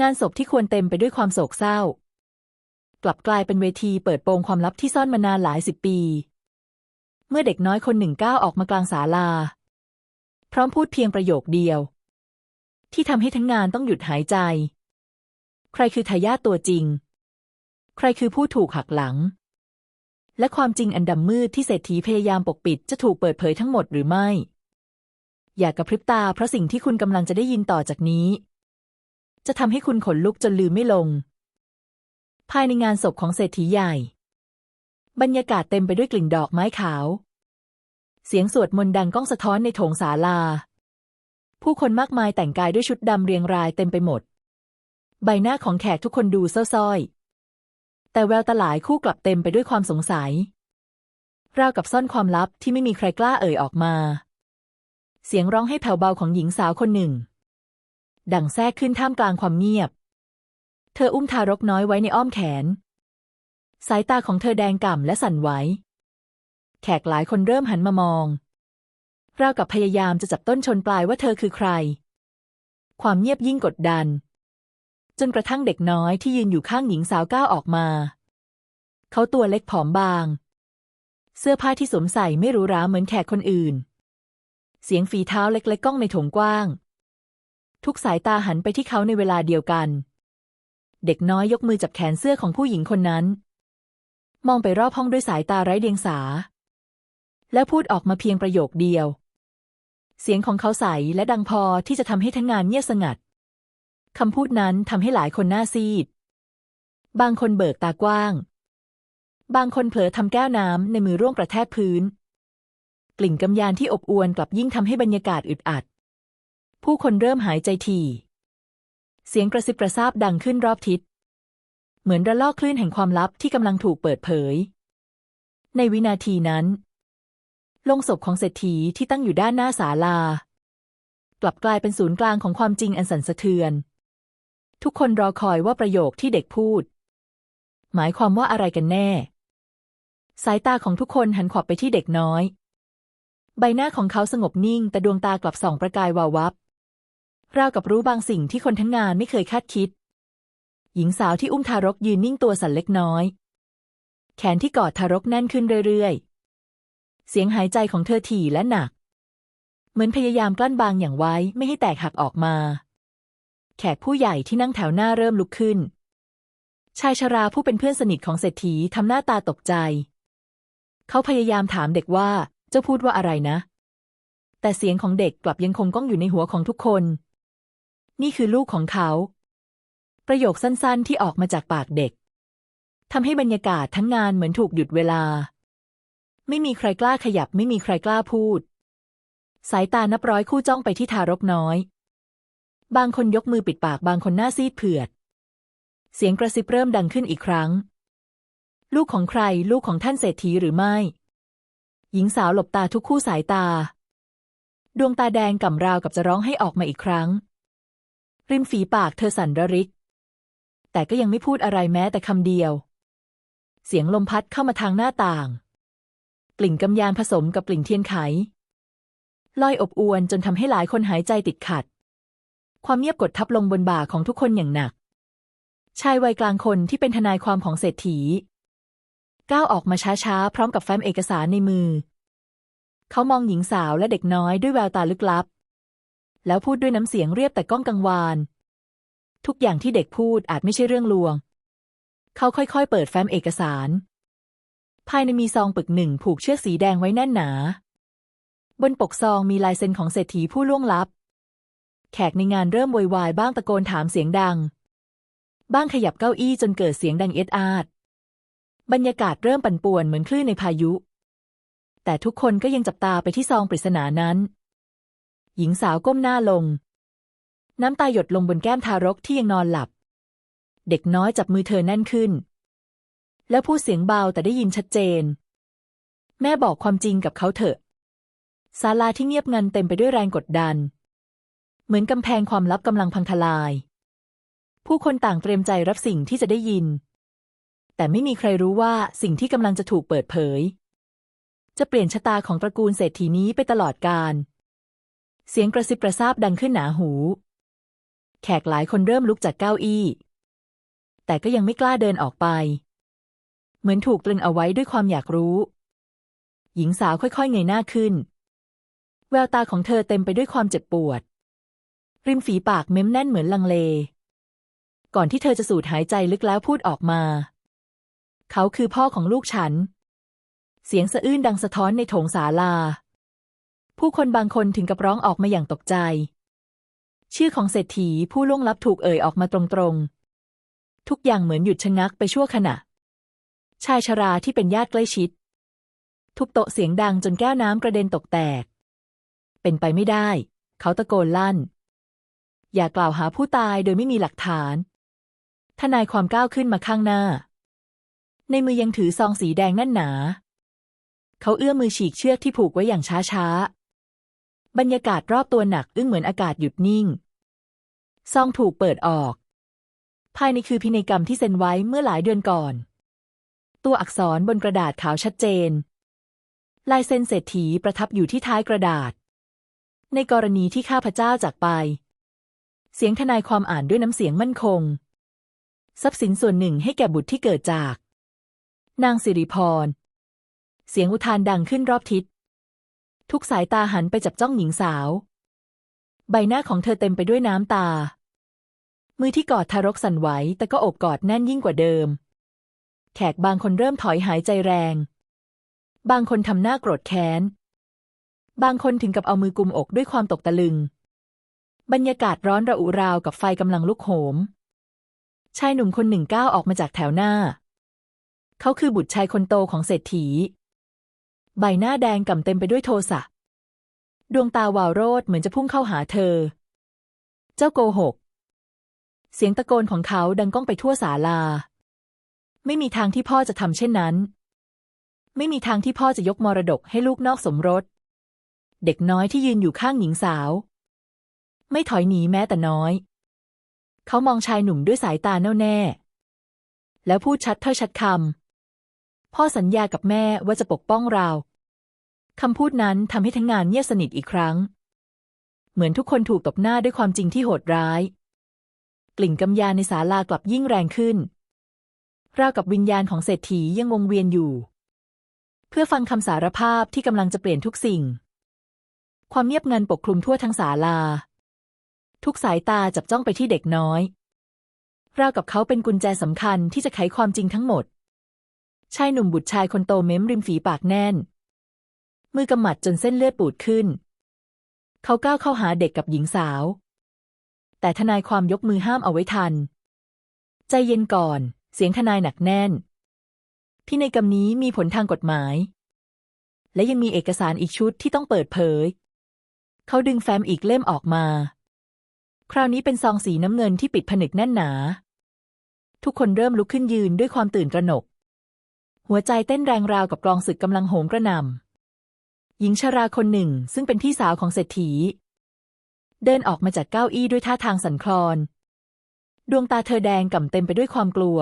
งานศพที่ควรเต็มไปด้วยความโศกเศร้า กลับกลายเป็นเวทีเปิดโปงความลับที่ซ่อนมานานหลายสิบปี เมื่อเด็กน้อยคนหนึ่งก้าวออกมากลางศาลา พร้อมพูดเพียงประโยคเดียว ที่ทำให้ทั้งงานต้องหยุดหายใจ ใครคือทายาทตัวจริง ใครคือผู้ถูกหักหลัง และความจริงอันดำมืดที่เศรษฐีพยายามปกปิดจะถูกเปิดเผยทั้งหมดหรือไม่ อย่ากกระพริบตาเพราะสิ่งที่คุณกำลังจะได้ยินต่อจากนี้ จะทำให้คุณขนลุกจนลืมไม่ลง ภายในงานศพของเศรษฐีใหญ่ บรรยากาศเต็มไปด้วยกลิ่นดอกไม้ขาว เสียงสวดมนต์ดังก้องสะท้อนในโถงศาลา ผู้คนมากมายแต่งกายด้วยชุดดำเรียงรายเต็มไปหมด ใบหน้าของแขกทุกคนดูเศร้าส้อย แต่แววตาหลายคู่กลับเต็มไปด้วยความสงสัยราวกับซ่อนความลับที่ไม่มีใครกล้าเอ่ยออกมา เสียงร้องให้แผ่วเบาของหญิงสาวคนหนึ่ง ดังแทรกขึ้นท่ามกลางความเงียบ เธออุ้มทารกน้อยไว้ในอ้อมแขน สายตาของเธอแดงก่ำและสั่นไหว แขกหลายคนเริ่มหันมามอง ราวกับพยายามจะจับต้นชนปลายว่าเธอคือใคร ความเงียบยิ่งกดดัน จนกระทั่งเด็กน้อยที่ยืนอยู่ข้างหญิงสาวก้าวออกมา เขาตัวเล็กผอมบาง เสื้อผ้าที่สวมใส่ไม่หรูหราเหมือนแขกคนอื่น เสียงฝีเท้าเล็กๆก้องในโถงกว้าง ทุกสายตาหันไปที่เขาในเวลาเดียวกัน เด็กน้อยยกมือจับแขนเสื้อของผู้หญิงคนนั้น มองไปรอบห้องด้วยสายตาไร้เดียงสา แล้วพูดออกมาเพียงประโยคเดียว เสียงของเขาใสและดังพอที่จะทำให้ทั้งงานเงียบสงัดคำพูดนั้นทำให้หลายคนหน้าซีด บางคนเบิกตากว้างบางคนเผลอทำแก้วน้ำในมือร่วงกระแทกพื้น กลิ่นกำยานที่อบอวลกลับยิ่งทำให้บรรยากาศอึดอัด ผู้คนเริ่มหายใจถี่ เสียงกระซิบกระซาบดังขึ้นรอบทิศ เหมือนระลอกคลื่นแห่งความลับที่กำลังถูกเปิดเผย ในวินาทีนั้นลงศพของเศรษฐีที่ตั้งอยู่ด้านหน้าศาลา กลับกลายเป็นศูนย์กลางของความจริงอันสั่นสะเทือน ทุกคนรอคอยว่าประโยคที่เด็กพูด หมายความว่าอะไรกันแน่ สายตาของทุกคนหันขวับไปที่เด็กน้อย ใบหน้าของเขาสงบนิ่งแต่ดวงตากลับส่องประกายวาววับ ราวกับรู้บางสิ่งที่คนทั้งงานไม่เคยคาดคิด หญิงสาวที่อุ้มทารกยืนนิ่งตัวสั่นเล็กน้อย แขนที่กอดทารกแน่นขึ้นเรื่อยๆ เสียงหายใจของเธอถี่และหนัก เหมือนพยายามกลั้นบางอย่างไว้ไม่ให้แตกหักออกมา แขกผู้ใหญ่ที่นั่งแถวหน้าเริ่มลุกขึ้น ชายชราผู้เป็นเพื่อนสนิทของเศรษฐีทำหน้าตาตกใจ เขาพยายามถามเด็กว่าเจ้าพูดว่าอะไรนะ แต่เสียงของเด็กกลับยังคงก้องอยู่ในหัวของทุกคน นี่คือลูกของเขา ประโยคสั้นๆที่ออกมาจากปากเด็กทำให้บรรยากาศทั้งงานเหมือนถูกหยุดเวลา ไม่มีใครกล้าขยับไม่มีใครกล้าพูด สายตานับร้อยคู่จ้องไปที่ทารกน้อย บางคนยกมือปิดปากบางคนหน้าซีดเผือด เสียงกระซิบเริ่มดังขึ้นอีกครั้ง ลูกของใครลูกของท่านเศรษฐีหรือไม่ หญิงสาวหลบตาทุกคู่สายตา ดวงตาแดงก่ำราวกับจะร้องให้ออกมาอีกครั้ง ริมฝีปากเธอสั่นระริก แต่ก็ยังไม่พูดอะไรแม้แต่คำเดียว เสียงลมพัดเข้ามาทางหน้าต่าง กลิ่นกำยานผสมกับกลิ่นเทียนไข ลอยอบอวนจนทำให้หลายคนหายใจติดขัด ความเงียบกดทับลงบนบ่าของทุกคนอย่างหนัก ชายวัยกลางคนที่เป็นทนายความของเศรษฐี ก้าวออกมาช้าๆ พร้อมกับแฟ้มเอกสารในมือ เขามองหญิงสาวและเด็กน้อยด้วยแววตาลึกลับ แล้วพูดด้วยน้ำเสียงเรียบแต่ก้องกังวาน ทุกอย่างที่เด็กพูดอาจไม่ใช่เรื่องลวง เขาค่อยๆ เปิดแฟ้มเอกสาร ภายในมีซองปึกหนึ่งผูกเชือกสีแดงไว้แน่นหนา บนปกซองมีลายเซ็นของเศรษฐีผู้ล่วงลับ แขกในงานเริ่มโวยวายบ้างตะโกนถามเสียงดัง บ้างขยับเก้าอี้จนเกิดเสียงดังเอ็ดอาดบรรยากาศเริ่มปั่นป่วนเหมือนคลื่นในพายุ แต่ทุกคนก็ยังจับตาไปที่ซองปริศนานั้น หญิงสาวก้มหน้าลง น้ำตาหยดลงบนแก้มทารกที่ยังนอนหลับ เด็กน้อยจับมือเธอแน่นขึ้น แล้วพูดเสียงเบาแต่ได้ยินชัดเจน แม่บอกความจริงกับเขาเถอะศาลาที่เงียบงันเต็มไปด้วยแรงกดดัน เหมือนกำแพงความลับกำลังพังทลาย ผู้คนต่างเตรียมใจรับสิ่งที่จะได้ยิน แต่ไม่มีใครรู้ว่าสิ่งที่กำลังจะถูกเปิดเผย จะเปลี่ยนชะตาของตระกูลเศรษฐีนี้ไปตลอดกาล เสียงกระซิบกระซาบดังขึ้นหนาหู แขกหลายคนเริ่มลุกจากเก้าอี้ แต่ก็ยังไม่กล้าเดินออกไป เหมือนถูกตรึงเอาไว้ด้วยความอยากรู้ หญิงสาวค่อยๆเงยหน้าขึ้น แววตาของเธอเต็มไปด้วยความเจ็บปวด ริมฝีปากเม้มแน่นเหมือนลังเล ก่อนที่เธอจะสูดหายใจลึกแล้วพูดออกมา เขาคือพ่อของลูกฉัน เสียงสะอื้นดังสะท้อนในโถงศาลา ผู้คนบางคนถึงกับร้องออกมาอย่างตกใจ ชื่อของเศรษฐีผู้ล่วงลับถูกเอ่ยออกมาตรงๆ ทุกอย่างเหมือนหยุดชะงักไปชั่วขณะ ชายชราที่เป็นญาติใกล้ชิด ทุบโต๊ะเสียงดังจนแก้วน้ำกระเด็นตกแตก เป็นไปไม่ได้ เขาตะโกนลั่น อย่ากล่าวหาผู้ตายโดยไม่มีหลักฐาน ทนายความก้าวขึ้นมาข้างหน้า ในมือยังถือซองสีแดงแน่นหนา เขาเอื้อมมือฉีกเชือกที่ผูกไว้อย่างช้าๆ บรรยากาศรอบตัวหนักอึ้งเหมือนอากาศหยุดนิ่ง ซองถูกเปิดออก ภายในคือพินัยกรรมที่เซ็นไว้เมื่อหลายเดือนก่อน ตัวอักษรบนกระดาษขาวชัดเจน ลายเซ็นเศรษฐีประทับอยู่ที่ท้ายกระดาษ ในกรณีที่ข้าพเจ้าจากไป เสียงทนายความอ่านด้วยน้ำเสียงมั่นคง ทรัพย์สินส่วนหนึ่งให้แก่บุตรที่เกิดจาก นางสิริพร เสียงอุทานดังขึ้นรอบทิศ ทุกสายตาหันไปจับจ้องหญิงสาว ใบหน้าของเธอเต็มไปด้วยน้ำตา มือที่กอดทารกสั่นไหว แต่ก็อบกอดแน่นยิ่งกว่าเดิม แขกบางคนเริ่มถอยหายใจแรง บางคนทำหน้าโกรธแค้น บางคนถึงกับเอามือกุมอกด้วยความตกตะลึง บรรยากาศร้อนระอุราวกับไฟกำลังลุกโหม ชายหนุ่มคนหนึ่งก้าวออกมาจากแถวหน้า เขาคือบุตรชายคนโตของเศรษฐี ใบหน้าแดงก่ำเต็มไปด้วยโทสะ ดวงตาวาวโรดเหมือนจะพุ่งเข้าหาเธอ เจ้าโกหก เสียงตะโกนของเขาดังก้องไปทั่วศาลา ไม่มีทางที่พ่อจะทำเช่นนั้น ไม่มีทางที่พ่อจะยกมรดกให้ลูกนอกสมรส เด็กน้อยที่ยืนอยู่ข้างหญิงสาว ไม่ถอยหนีแม้แต่น้อย เขามองชายหนุ่มด้วยสายตาแน่วแน่ แล้วพูดชัดถ้อยชัดคำพ่อสัญญากับแม่ว่าจะปกป้องเรา คำพูดนั้นทำให้ทั้งงานเงียบสนิทอีกครั้ง เหมือนทุกคนถูกตบหน้าด้วยความจริงที่โหดร้าย กลิ่นกำยาในศาลากลับยิ่งแรงขึ้น ราวกับวิญญาณของเศรษฐียังวงเวียนอยู่ เพื่อฟังคำสารภาพที่กำลังจะเปลี่ยนทุกสิ่ง ความเงียบงันปกคลุมทั่วทั้งศาลา ทุกสายตาจับจ้องไปที่เด็กน้อย ราวกับเขาเป็นกุญแจสำคัญที่จะไขความจริงทั้งหมดชายหนุ่มบุตรชายคนโตเม้มริมฝีปากแน่น มือกำหมัดจนเส้นเลือดปูดขึ้น เขาก้าวเข้าหาเด็กกับหญิงสาว แต่ทนายความยกมือห้ามเอาไว้ทัน ใจเย็นก่อน เสียงทนายหนักแน่น พินัยกรรมนี้มีผลทางกฎหมาย และยังมีเอกสารอีกชุดที่ต้องเปิดเผย เขาดึงแฟ้มอีกเล่มออกมา คราวนี้เป็นซองสีน้ำเงินที่ปิดผนึกแน่นหนา ทุกคนเริ่มลุกขึ้นยืนด้วยความตื่นตระหนก หัวใจเต้นแรงราวกับกลองศึกกำลังโหมกระหน่ำ หญิงชราคนหนึ่งซึ่งเป็นพี่สาวของเศรษฐี เดินออกมาจากเก้าอี้ด้วยท่าทางสั่นคลอน ดวงตาเธอแดงก่ำเต็มไปด้วยความกลัว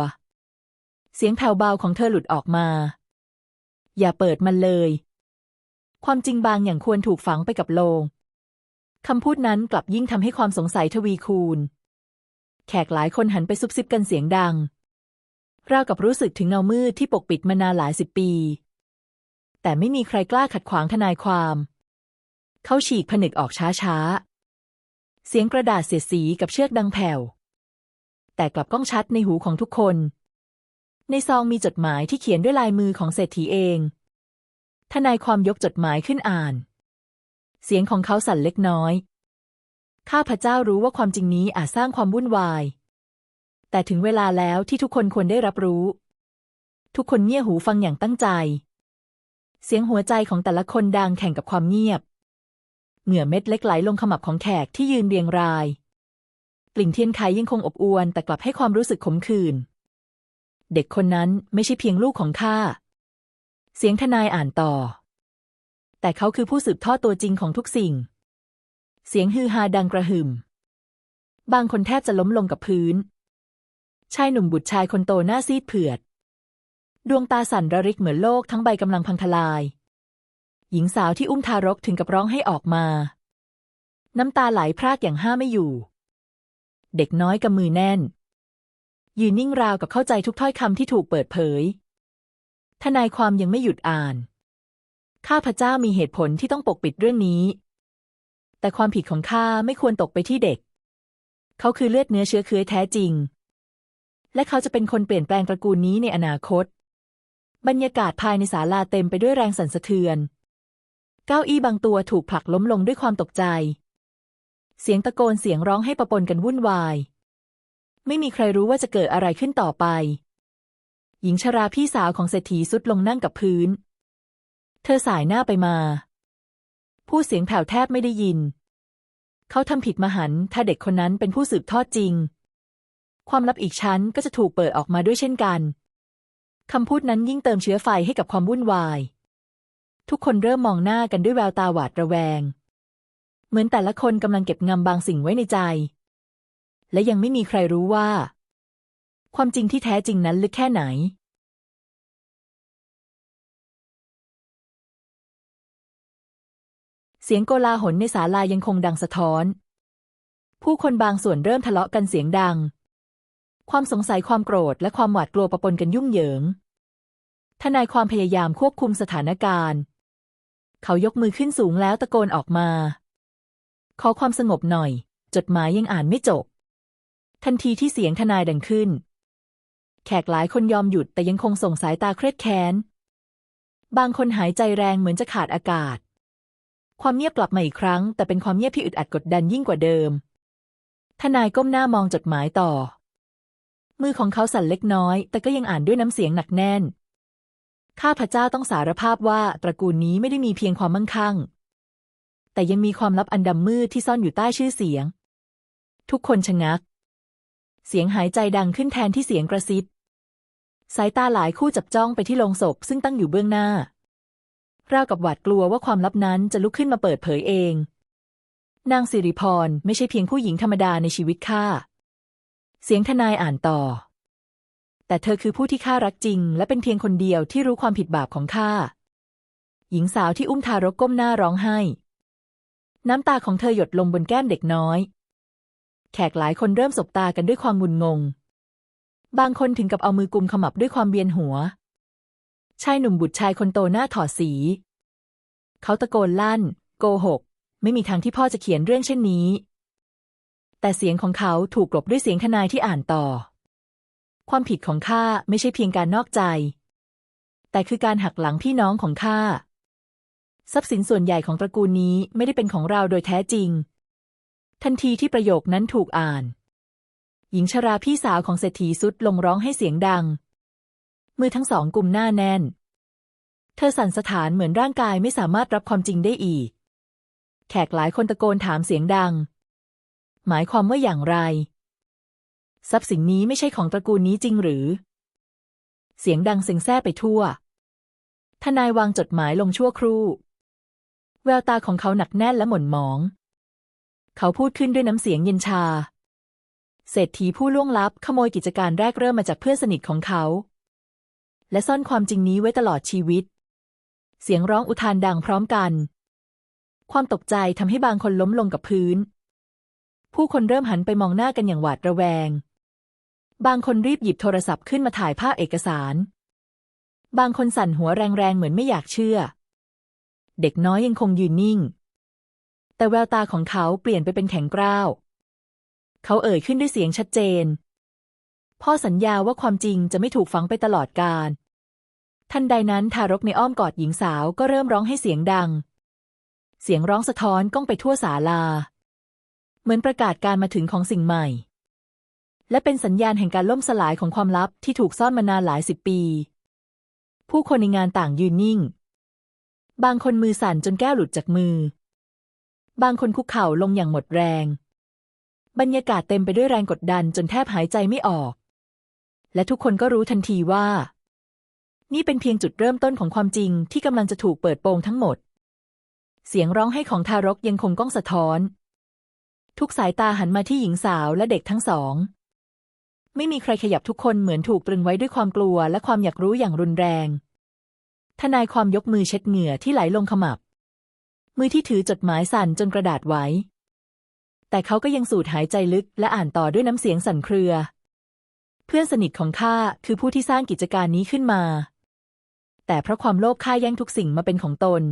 เสียงแผ่วเบาของเธอหลุดออกมา อย่าเปิดมันเลย ความจริงบางอย่างควรถูกฝังไปกับโลงคำพูดนั้นกลับยิ่งทำให้ความสงสัยทวีคูณ แขกหลายคนหันไปซุบซิบกันเสียงดังราวกับรู้สึกถึงเงามืดที่ปกปิดมานานหลายสิบปี แต่ไม่มีใครกล้าขัดขวางทนายความ เขาฉีกผนึกออกช้าๆ เสียงกระดาษเสียดสีกับเชือกดังแผ่ว แต่กลับก้องชัดในหูของทุกคน ในซองมีจดหมายที่เขียนด้วยลายมือของเศรษฐีเอง ทนายความยกจดหมายขึ้นอ่าน เสียงของเขาสั่นเล็กน้อย ข้าพเจ้ารู้ว่าความจริงนี้อาจสร้างความวุ่นวาย แต่ถึงเวลาแล้วที่ทุกคนควรได้รับรู้ ทุกคนเงี่ยหูฟังอย่างตั้งใจ เสียงหัวใจของแต่ละคนดังแข่งกับความเงียบ เหงื่อเม็ดเล็กไหลลงขมับของแขกที่ยืนเรียงราย กลิ่นเทียนไขยังคงอบอวลแต่กลับให้ความรู้สึกขมขื่น เด็กคนนั้นไม่ใช่เพียงลูกของข้า เสียงทนายอ่านต่อ แต่เขาคือผู้สืบทอดตัวจริงของทุกสิ่ง เสียงฮือฮาดังกระหึ่ม บางคนแทบจะล้มลงกับพื้น ชายหนุ่มบุตรชายคนโตหน้าซีดเผือด ดวงตาสั่นระริกเหมือนโลกทั้งใบกำลังพังทลาย หญิงสาวที่อุ้มทารกถึงกับร้องให้ออกมา น้ำตาไหลพรากอย่างห้าไม่อยู่ เด็กน้อยกำมือแน่น ยืนนิ่งราวกับเข้าใจทุกถ้อยคำที่ถูกเปิดเผย ทนายความยังไม่หยุดอ่าน ข้าพเจ้ามีเหตุผลที่ต้องปกปิดเรื่องนี้ แต่ความผิดของข้าไม่ควรตกไปที่เด็ก เขาคือเลือดเนื้อเชื้อเคื้อแท้จริง และเขาจะเป็นคนเปลี่ยนแปลงตระกูลนี้ในอนาคต บรรยากาศภายในศาลาเต็มไปด้วยแรงสั่นสะเทือน เก้าอี้บางตัวถูกผลักล้มลงด้วยความตกใจ เสียงตะโกนเสียงร้องให้ประปนกันวุ่นวาย ไม่มีใครรู้ว่าจะเกิดอะไรขึ้นต่อไป หญิงชราพี่สาวของเศรษฐีสุดลงนั่งกับพื้น เธอสายหน้าไปมาผู้เสียงแผ่วแทบไม่ได้ยิน เขาทำผิดมหันถ้าเด็กคนนั้นเป็นผู้สืบทอดจริง ความลับอีกชั้นก็จะถูกเปิดออกมาด้วยเช่นกัน คำพูดนั้นยิ่งเติมเชื้อไฟให้กับความวุ่นวาย ทุกคนเริ่มมองหน้ากันด้วยแววตาหวาดระแวง เหมือนแต่ละคนกำลังเก็บงำบางสิ่งไว้ในใจ และยังไม่มีใครรู้ว่า ความจริงที่แท้จริงนั้นลึกแค่ไหนเสียงโกลาหลในศาลายังคงดังสะท้อน ผู้คนบางส่วนเริ่มทะเลาะกันเสียงดัง ความสงสัยความโกรธและความหวาดกลัวปะปนกันยุ่งเหยิง ทนายความพยายามควบคุมสถานการณ์ เขายกมือขึ้นสูงแล้วตะโกนออกมา ขอความสงบหน่อย จดหมายยังอ่านไม่จบ ทันทีที่เสียงทนายดังขึ้น แขกหลายคนยอมหยุดแต่ยังคงส่งสายตาเครียดแค้น บางคนหายใจแรงเหมือนจะขาดอากาศ ความเงียบกลับมาอีกครั้ง แต่เป็นความเงียบที่อึดอัดกดดันยิ่งกว่าเดิม ทนายก้มหน้ามองจดหมายต่อ มือของเขาสั่นเล็กน้อย แต่ก็ยังอ่านด้วยน้ำเสียงหนักแน่น ข้าพเจ้าต้องสารภาพว่าตระกูลนี้ไม่ได้มีเพียงความมั่งคั่ง แต่ยังมีความลับอันดำมืดที่ซ่อนอยู่ใต้ชื่อเสียง ทุกคนชะงัก เสียงหายใจดังขึ้นแทนที่เสียงกระซิบ สายตาหลายคู่จับจ้องไปที่โลงศพซึ่งตั้งอยู่เบื้องหน้า ราวกับหวาดกลัวว่าความลับนั้นจะลุกขึ้นมาเปิดเผยเอง นางสิริพรไม่ใช่เพียงผู้หญิงธรรมดาในชีวิตข้า เสียงทนายอ่านต่อ แต่เธอคือผู้ที่ข้ารักจริง และเป็นเพียงคนเดียวที่รู้ความผิดบาปของข้า หญิงสาวที่อุ้มทารกก้มหน้าร้องไห้ น้ำตาของเธอหยดลงบนแก้มเด็กน้อย แขกหลายคนเริ่มสบตากันด้วยความงุนงง บางคนถึงกับเอามือกุมขมับด้วยความเวียนหัว ชายหนุ่มบุตรชายคนโตหน้าถอดสี เขาตะโกนลั่น โกหก ไม่มีทางที่พ่อจะเขียนเรื่องเช่นนี้ แต่เสียงของเขาถูกกลบด้วยเสียงทนายที่อ่านต่อ ความผิดของข้าไม่ใช่เพียงการนอกใจ แต่คือการหักหลังพี่น้องของข้าทรัพย์สินส่วนใหญ่ของตระกูลนี้ไม่ได้เป็นของเราโดยแท้จริง ทันทีที่ประโยคนั้นถูกอ่าน หญิงชราพี่สาวของเศรษฐีสุดลงร้องให้เสียงดัง มือทั้งสองกลุ่มหน้าแน่น เธอสั่นสถานเหมือนร่างกายไม่สามารถรับความจริงได้อีก แขกหลายคนตะโกนถามเสียงดัง หมายความว่าอย่างไร ทรัพย์สินนี้ไม่ใช่ของตระกูลนี้จริงหรือ เสียงดังเซ็งแซ่ไปทั่ว ทนายวางจดหมายลงชั่วครู่ แววตาของเขาหนักแน่นและหม่นหมอง เขาพูดขึ้นด้วยน้ำเสียงเย็นชา เศรษฐีผู้ล่วงลับขโมยกิจการแรกเริ่มมาจากเพื่อนสนิทของเขา และซ่อนความจริงนี้ไว้ตลอดชีวิต เสียงร้องอุทานดังพร้อมกันความตกใจทำให้บางคนล้มลงกับพื้น ผู้คนเริ่มหันไปมองหน้ากันอย่างหวาดระแวง บางคนรีบหยิบโทรศัพท์ขึ้นมาถ่ายภาพเอกสาร บางคนสั่นหัวแรงๆ เหมือนไม่อยากเชื่อ เด็กน้อยยังคงยืนนิ่ง แต่แววตาของเขาเปลี่ยนไปเป็นแข็งกร้าว เขาเอ่ยขึ้นด้วยเสียงชัดเจน พ่อสัญญาว่าความจริงจะไม่ถูกฝังไปตลอดกาลทันใดนั้นทารกในอ้อมกอดหญิงสาวก็เริ่มร้องให้เสียงดัง เสียงร้องสะท้อนก้องไปทั่วศาลา เหมือนประกาศการมาถึงของสิ่งใหม่ และเป็นสัญญาณแห่งการล่มสลายของความลับที่ถูกซ่อนมานานหลายสิบปี ผู้คนในงานต่างยืนนิ่ง บางคนมือสั่นจนแก้วหลุดจากมือ บางคนคุกเข่าลงอย่างหมดแรง บรรยากาศเต็มไปด้วยแรงกดดันจนแทบหายใจไม่ออก และทุกคนก็รู้ทันทีว่า นี่เป็นเพียงจุดเริ่มต้นของความจริงที่กำลังจะถูกเปิดโปงทั้งหมดเสียงร้องไห้ของทารกยังคงก้องสะท้อน ทุกสายตาหันมาที่หญิงสาวและเด็กทั้งสอง ไม่มีใครขยับทุกคนเหมือนถูกตรึงไว้ด้วยความกลัวและความอยากรู้อย่างรุนแรง ทนายความยกมือเช็ดเหงื่อที่ไหลลงขมับ มือที่ถือจดหมายสั่นจนกระดาษไหวแต่เขาก็ยังสูดหายใจลึกและอ่านต่อด้วยน้ำเสียงสั่นเครือ เพื่อนสนิทของข้าคือผู้ที่สร้างกิจการนี้ขึ้นมา แต่เพราะความโลภข้าแย่งทุกสิ่งมาเป็นของตน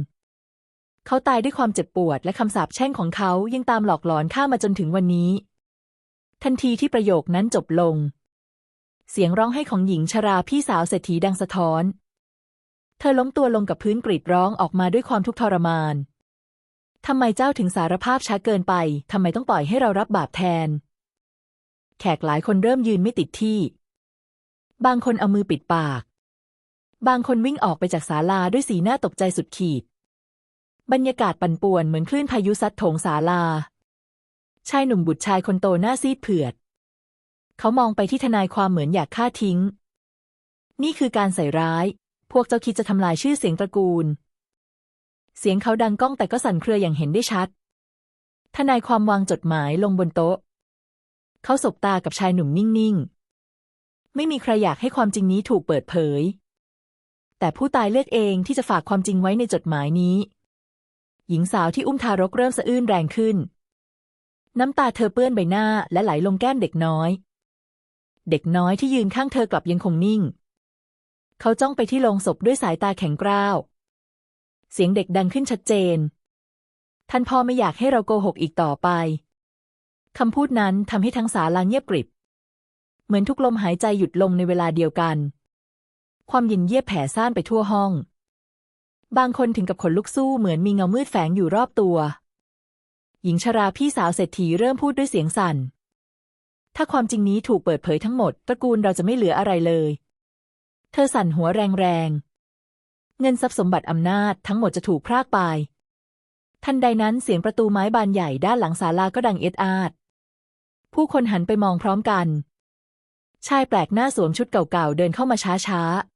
เขาตายด้วยความเจ็บปวดและคำสาปแช่งของเขายังตามหลอกหลอนข้ามาจนถึงวันนี้ ทันทีที่ประโยคนั้นจบลง เสียงร้องไห้ของหญิงชราพี่สาวเศรษฐีดังสะท้อน เธอล้มตัวลงกับพื้นกรีดร้องออกมาด้วยความทุกข์ทรมานทำไมเจ้าถึงสารภาพช้าเกินไปทำไมต้องปล่อยให้เรารับบาปแทน แขกหลายคนเริ่มยืนไม่ติดที่ บางคนเอามือปิดปาก บางคนวิ่งออกไปจากศาลาด้วยสีหน้าตกใจสุดขีด บรรยากาศปั่นป่วนเหมือนคลื่นพายุซัดโถงศาลา ชายหนุ่มบุตรชายคนโตหน้าซีดเผือด เขามองไปที่ทนายความเหมือนอยากฆ่าทิ้ง นี่คือการใส่ร้าย พวกเจ้าคิดจะทำลายชื่อเสียงตระกูล เสียงเขาดังก้องแต่ก็สั่นเครืออย่างเห็นได้ชัด ทนายความวางจดหมายลงบนโต๊ะ เขาสบตากับชายหนุ่มนิ่งๆ ไม่มีใครอยากให้ความจริงนี้ถูกเปิดเผย แต่ผู้ตายเลือกเองที่จะฝากความจริงไว้ในจดหมายนี้ หญิงสาวที่อุ้มทารกเริ่มสะอื้นแรงขึ้น น้ำตาเธอเปื้อนใบหน้าและไหลลงแก้มเด็กน้อย เด็กน้อยที่ยืนข้างเธอกลับยังคงนิ่ง เขาจ้องไปที่โลงศพด้วยสายตาแข็งกร้าว เสียงเด็กดังขึ้นชัดเจน ท่านพ่อไม่อยากให้เราโกหกอีกต่อไปคำพูดนั้นทำให้ทั้งศาลาเงียบกริบ เหมือนทุกลมหายใจหยุดลงในเวลาเดียวกัน ความเย็นเยียบแผ่ซ่านไปทั่วห้อง บางคนถึงกับขนลุกสู้เหมือนมีเงามืดแฝงอยู่รอบตัว หญิงชราพี่สาวเศรษฐีเริ่มพูดด้วยเสียงสั่น ถ้าความจริงนี้ถูกเปิดเผยทั้งหมด ตระกูลเราจะไม่เหลืออะไรเลย เธอสั่นหัวแรงๆ เงินทรัพย์สมบัติอำนาจทั้งหมดจะถูกพรากไป ทันใดนั้นเสียงประตูไม้บานใหญ่ด้านหลังศาลาก็ดังเอ็ดอาด ผู้คนหันไปมองพร้อมกัน ชายแปลกหน้าสวมชุดเก่าๆเดินเข้ามาช้าๆ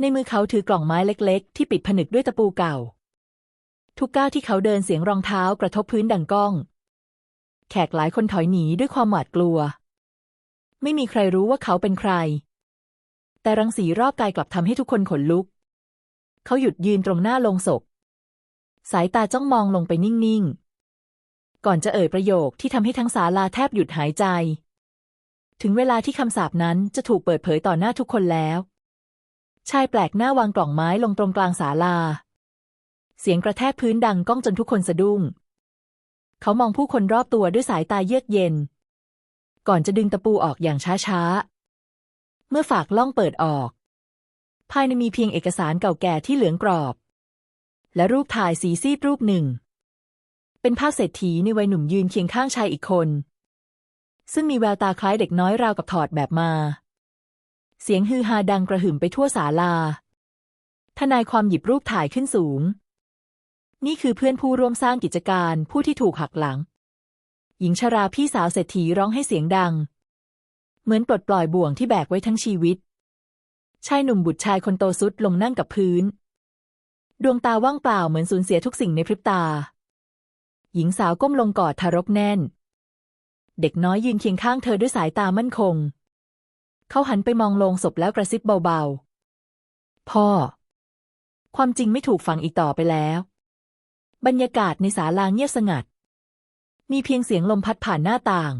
ในมือเขาถือกล่องไม้เล็กๆ ที่ปิดผนึกด้วยตะปูเก่า ทุกก้าวที่เขาเดินเสียงรองเท้ากระทบพื้นดังก้อง แขกหลายคนถอยหนีด้วยความหวาดกลัว ไม่มีใครรู้ว่าเขาเป็นใคร แต่รังสีรอบกายกลับทำให้ทุกคนขนลุก เขาหยุดยืนตรงหน้าโลงศพ สายตาจ้องมองลงไปนิ่งๆ ก่อนจะเอ่ยประโยคที่ทำให้ทั้งศาลาแทบหยุดหายใจ ถึงเวลาที่คำสาปนั้นจะถูกเปิดเผยต่อหน้าทุกคนแล้ว ชายแปลกหน้าวางกล่องไม้ลงตรงกลางศาลา เสียงกระแทกพื้นดังก้องจนทุกคนสะดุ้ง เขามองผู้คนรอบตัวด้วยสายตาเยือกเย็น ก่อนจะดึงตะปูออกอย่างช้าๆ เมื่อฝากล่องเปิดออก ภายในมีเพียงเอกสารเก่าแก่ที่เหลืองกรอบ และรูปถ่ายสีซีดรูปหนึ่ง เป็นภาพเศรษฐีในวัยหนุ่มยืนเคียงข้างชายอีกคน ซึ่งมีแววตาคล้ายเด็กน้อยราวกับถอดแบบมา เสียงฮือฮาดังกระหึ่มไปทั่วศาลา ทนายความหยิบรูปถ่ายขึ้นสูง นี่คือเพื่อนผู้ร่วมสร้างกิจการผู้ที่ถูกหักหลัง หญิงชราพี่สาวเศรษฐีร้องให้เสียงดัง เหมือนปลดปล่อยบ่วงที่แบกไว้ทั้งชีวิต ชายหนุ่มบุตรชายคนโตสุดลงนั่งกับพื้น ดวงตาว่างเปล่าเหมือนสูญเสียทุกสิ่งในพริบตา หญิงสาวก้มลงกอดทารกแน่น เด็กน้อยยืนเคียงข้างเธอด้วยสายตามั่นคง เขาหันไปมองโลงศพแล้วกระซิบเบาๆ พ่อ ความจริงไม่ถูกฝังอีกต่อไปแล้ว บรรยากาศในศาลาเงียบสงัด มีเพียงเสียงลมพัดผ่านหน้าต่าง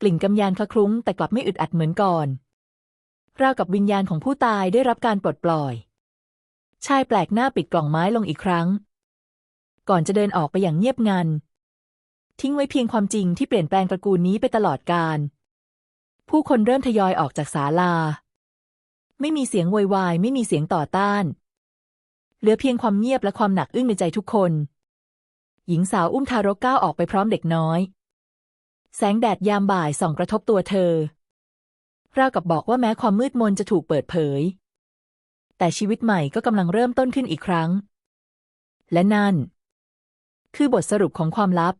กลิ่นกำยานคละคลุ้งแต่กลับไม่อึดอัดเหมือนก่อน ราวกับวิญญาณของผู้ตายได้รับการปลดปล่อย ชายแปลกหน้าปิดกล่องไม้ลงอีกครั้ง ก่อนจะเดินออกไปอย่างเงียบงัน ทิ้งไว้เพียงความจริงที่เปลี่ยนแปลงตระกูลนี้ไปตลอดกาล ผู้คนเริ่มทยอยออกจากศาลา ไม่มีเสียงโวยวาย ไม่มีเสียงต่อต้าน เหลือเพียงความเงียบและความหนักอึ้งในใจทุกคน หญิงสาวอุ้มทารกก้าวออกไปพร้อมเด็กน้อย แสงแดดยามบ่ายส่องกระทบตัวเธอราวกับบอกว่าแม้ความมืดมนจะถูกเปิดเผย แต่ชีวิตใหม่ก็กำลังเริ่มต้นขึ้นอีกครั้ง และนั่น คือบทสรุปของความลับ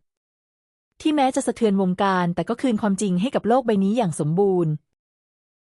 ที่แม้จะสะเทือนวงการ แต่ก็คืนความจริงให้กับโลกใบนี้อย่างสมบูรณ์